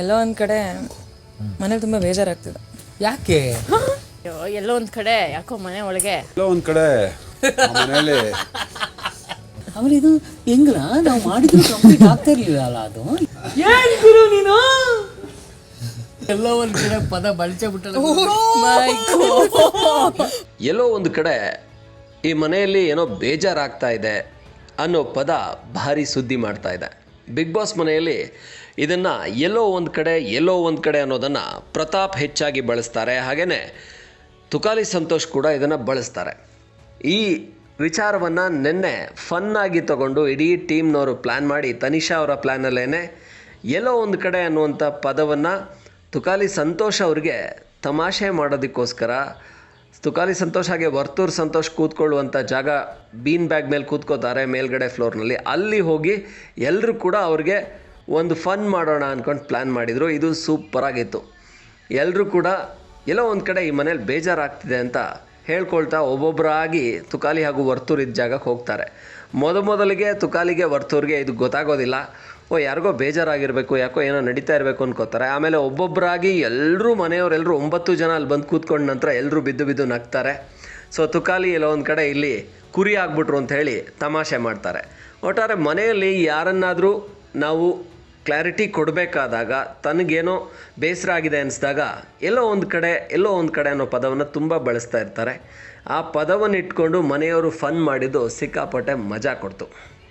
ಎಲ್ಲೋ ಒಂದು ಕಡೆ ಮನೇಲಿ ತುಂಬ ಬೇಜಾರಾಗ್ತಿದೆ. ಯಾಕೆ? ಅಯ್ಯೋ ಎಲ್ಲೋ ಒಂದ್ ಕಡೆ ಯಾಕೋ ಮನೆ ಒಳಗೆ. ಎಲ್ಲೋ ಒಂದ್ ಕಡೆ ಆ ಮನೇಲಿ ಆಮೇಲೆ ಇದು ಹೆಂಗ್ರ? ನಾವು ಮಾಡಿದ್ರು ಕಂಪ್ಲೀಟ್ ಆಗ್ತಾ ಇರ್ಲಿಲ್ಲ ಅಲ್ಲ ಅದು? ಏನ್ ಗುರು ನೀನು? ಎಲ್ಲೋ ಒಂದ್ ಕಡೆ ಪದ ಬಳಸೇ ಬಿಟ್ಟಲ್ಲ. ಎಲ್ಲೋ ಒಂದು ಕಡೆ ಈ ಮನೆಯಲ್ಲಿ ಏನೋ ಬೇಜಾರಾಗ್ತಾ ಇದೆ ಅನ್ನೋ ಪದ ಭಾರಿ ಸುದ್ದಿ ಮಾಡ್ತಾ ಇದೆ. ಬಿಗ್ ಬಾಸ್ ಮನೆಯಲ್ಲಿ ಇದನ್ನು ಎಲ್ಲೋ ಒಂದು ಕಡೆ, ಎಲ್ಲೋ ಒಂದು ಕಡೆ ಅನ್ನೋದನ್ನು ಪ್ರತಾಪ್ ಹೆಚ್ಚಾಗಿ ಬಳಸ್ತಾರೆ. ಹಾಗೆಯೇ ತುಕಾಲಿ ಸಂತೋಷ್ ಕೂಡ ಇದನ್ನು ಬಳಸ್ತಾರೆ. ಈ ವಿಚಾರವನ್ನು ನಿನ್ನೆ ಫನ್ನಾಗಿ ತಗೊಂಡು ಇಡೀ ಟೀಮ್ನವರು ಪ್ಲ್ಯಾನ್ ಮಾಡಿ, ತನಿಷಾ ಅವರ ಪ್ಲ್ಯಾನಲ್ಲೇ ಎಲ್ಲೋ ಒಂದು ಕಡೆ ಅನ್ನುವಂಥ ಪದವನ್ನು ತುಕಾಲಿ ಸಂತೋಷ್ ಅವರಿಗೆ ತಮಾಷೆ ಮಾಡೋದಕ್ಕೋಸ್ಕರ ತುಕಾಲಿ ಸಂತೋಷ್ ಹಾಗೆ ವರ್ತೂರ್ ಸಂತೋಷ್ ಕೂತ್ಕೊಳ್ಳುವಂಥ ಜಾಗ ಬೀನ್ ಬ್ಯಾಗ್ ಮೇಲೆ ಕೂತ್ಕೋತಾರೆ ಮೇಲ್ಗಡೆ ಫ್ಲೋರ್ನಲ್ಲಿ. ಅಲ್ಲಿ ಹೋಗಿ ಎಲ್ಲರೂ ಕೂಡ ಅವ್ರಿಗೆ ಒಂದು ಫನ್ ಮಾಡೋಣ ಅಂದ್ಕೊಂಡು ಪ್ಲ್ಯಾನ್ ಮಾಡಿದರು. ಇದು ಸೂಪರಾಗಿತ್ತು ಎಲ್ಲರೂ ಕೂಡ ಎಲ್ಲೋ ಒಂದು ಕಡೆ ಈ ಮನೇಲಿ ಬೇಜಾರಾಗ್ತಿದೆ ಅಂತ ಹೇಳ್ಕೊಳ್ತಾ ಒಬ್ಬೊಬ್ಬರಾಗಿ ತುಕಾಲಿ ಹಾಗೂ ವರ್ತೂರ್ ಇದ್ದ ಜಾಗಕ್ಕೆ ಹೋಗ್ತಾರೆ. ಮೊದಮೊದಲಿಗೆ ತುಕಾಲಿಗೆ ವರ್ತೂರಿಗೆ ಇದು ಗೊತ್ತಾಗೋದಿಲ್ಲ. ಓ, ಯಾರಿಗೋ ಬೇಜಾರಾಗಿರಬೇಕು, ಯಾಕೋ ಏನೋ ನಡೀತಾ ಇರಬೇಕು ಅನ್ಕೋತಾರೆ. ಆಮೇಲೆ ಒಬ್ಬೊಬ್ಬರಾಗಿ ಎಲ್ಲರೂ ಮನೆಯವರೆಲ್ಲರೂ ಒಂಬತ್ತು ಜನ ಅಲ್ಲಿ ಬಂದು ಕೂತ್ಕೊಂಡ ನಂತರ ಎಲ್ಲರೂ ಬಿದ್ದು ಬಿದ್ದು ನಗ್ತಾರೆ. ಸೊ ತುಕಾಲಿ ಎಲ್ಲೋ ಒಂದು ಕಡೆ ಇಲ್ಲಿ ಕುರಿ ಆಗ್ಬಿಟ್ರು ಅಂತ ಹೇಳಿ ತಮಾಷೆ ಮಾಡ್ತಾರೆ. ಒಟ್ಟಾರೆ ಮನೆಯಲ್ಲಿ ಯಾರನ್ನಾದರೂ ನಾವು ಕ್ಲಾರಿಟಿ ಕೊಡಬೇಕಾದಾಗ, ತನಗೇನೋ ಬೇಸರ ಆಗಿದೆ ಅನಿಸಿದಾಗ ಎಲ್ಲೋ ಒಂದು ಕಡೆ, ಎಲ್ಲೋ ಒಂದು ಕಡೆ ಅನ್ನೋ ಪದವನ್ನು ತುಂಬ ಬಳಸ್ತಾ ಇರ್ತಾರೆ. ಆ ಪದವನ್ನು ಇಟ್ಕೊಂಡು ಮನೆಯವರು ಫನ್ ಮಾಡಿದ್ದು ಸಿಕ್ಕಾಪಟ್ಟೆ ಮಜಾ ಕೊಡ್ತು.